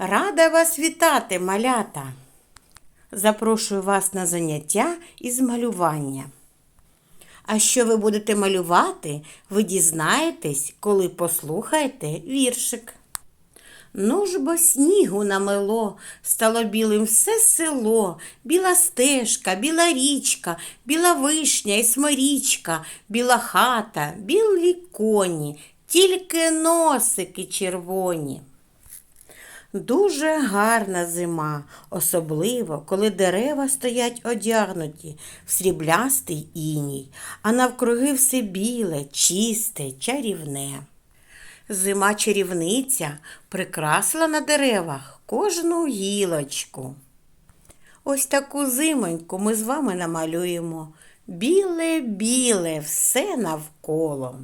Рада вас вітати, малята! Запрошую вас на заняття із малювання. А що ви будете малювати, ви дізнаєтесь, коли послухаєте віршик. Ну ж бо снігу намело, стало білим все село, біла стежка, біла річка, біла вишня і сморічка, біла хата, білі коні, тільки носики червоні. Дуже гарна зима, особливо, коли дерева стоять одягнуті в сріблястий іній, а навкруги все біле, чисте, чарівне. Зима чарівниця прикрасила на деревах кожну гілочку. Ось таку зимоньку ми з вами намалюємо. Біле-біле все навколо.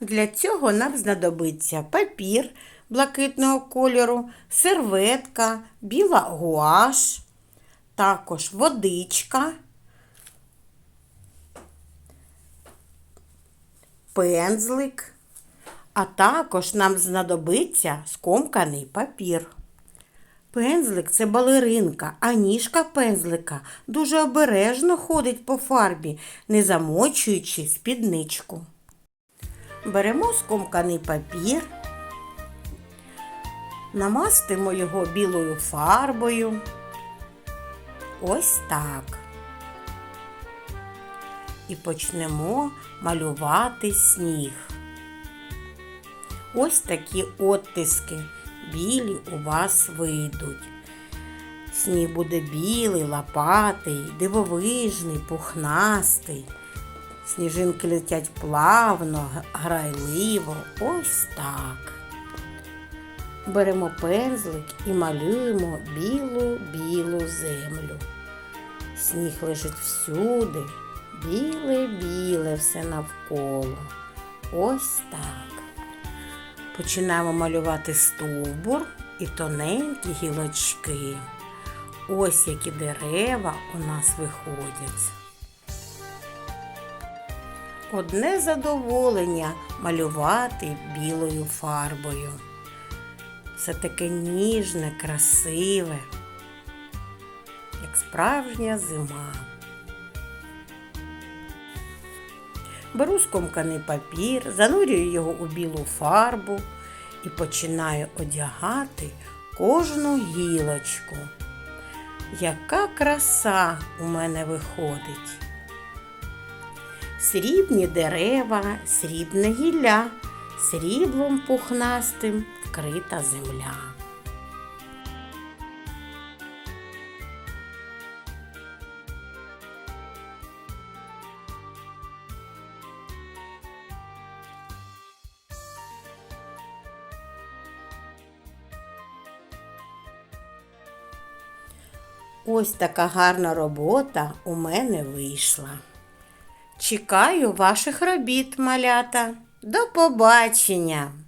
Для цього нам знадобиться папір блакитного кольору, серветка, біла гуаш, також водичка, пензлик, а також нам знадобиться скомканий папір. Пензлик це балеринка, а ніжка пензлика дуже обережно ходить по фарбі, не замочуючи спідничку. Беремо скомканий папір, намастимо його білою фарбою. Ось так. І почнемо малювати сніг. Ось такі оттиски білі у вас вийдуть. Сніг буде білий, лопатий, дивовижний, пухнастий. Сніжинки летять плавно, грайливо, ось так. Беремо пензлик і малюємо білу-білу землю. Сніг лежить всюди, біле-біле все навколо. Ось так. Починаємо малювати стовбур і тоненькі гілочки. Ось які дерева у нас виходять. Одне задоволення малювати білою фарбою. Все таке ніжне, красиве, як справжня зима. Беру скомканий папір, занурюю його у білу фарбу і починаю одягати кожну гілочку. Яка краса у мене виходить. Срібні дерева, срібне гілля, сріблом пухнастим вкрита земля. Ось така гарна робота у мене вийшла. Чекаю ваших робіт, малята. До побачення!